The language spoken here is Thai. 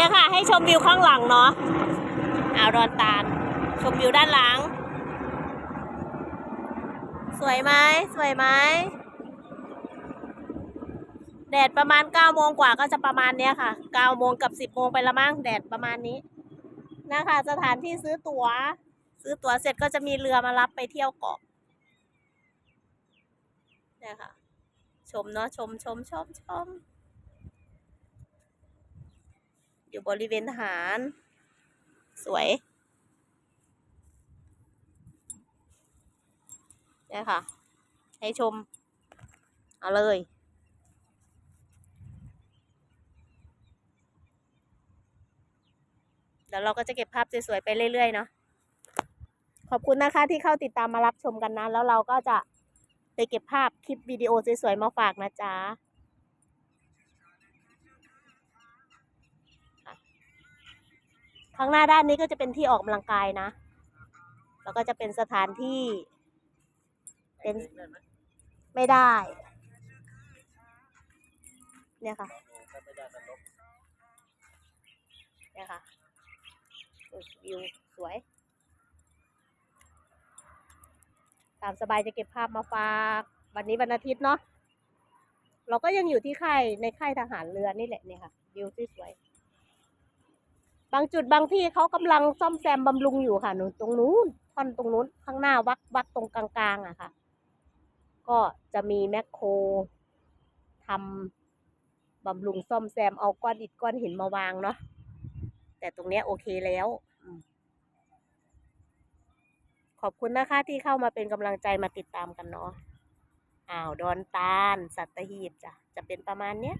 เนี่ยค่ะ ให้ชมวิวข้างหลังเนาะอ่าวดอนตาล ชมวิวด้านหลัง สวยไหมสวยไหมแดดประมาณ9โมงกว่าก็จะประมาณเนี้ยค่ะ9โมงกับ10โมงไปละมั้งแดดประมาณนี้นะคะ สถานที่ซื้อตัว๋ว ซื้อตั๋วเสร็จก็จะมีเรือมารับไปเที่ยวเกาะเนี่ยค่ะ ชมเนาะชมชมชมชม อยู่บริเวณทหารสวยนี่ค่ะ ให้ชม เอาเลยเดี๋ยวเราก็จะเก็บภาพสวยๆไปเรื่อยๆเนาะขอบคุณนะคะที่เข้าติดตามมารับชมกันนะ แล้วเราก็จะไปเก็บภาพคลิปวิดีโอสวยๆมาฝากนะจ๊ะ ข้างหน้าด้านนี้ก็จะเป็นที่ออกกำลังกายนะ แล้วก็จะเป็นสถานที่เป็นไม่ได้ เนี่ยค่ะ เนี่ยค่ะวิวสวย ตามสบายจะเก็บภาพมาฝาก วันนี้วันอาทิตย์เนาะเราก็ยังอยู่ที่ค่ายในค่ายทหารเรือนี่แหละเนี่ยค่ะ วิวสวยๆ บางจุดบางที่เขากำลังซ่อมแซมบำรุงอยู่ค่ะหนูตรงนู้นท่อนตรงนู้นข้างหน้าวักวักตรงกลางๆอะค่ะ ก็จะมีแมคโครทำบำรุงซ่อมแซมเอาก้อนอิฐก้อนหินมาวางเนาะแต่ตรงเนี้ยโอเคแล้ว ขอบคุณนะคะที่เข้ามาเป็นกำลังใจมาติดตามกันเนาะอ้าว ดอนตาล สัตหีบจ้ะจะเป็นประมาณเนี้ย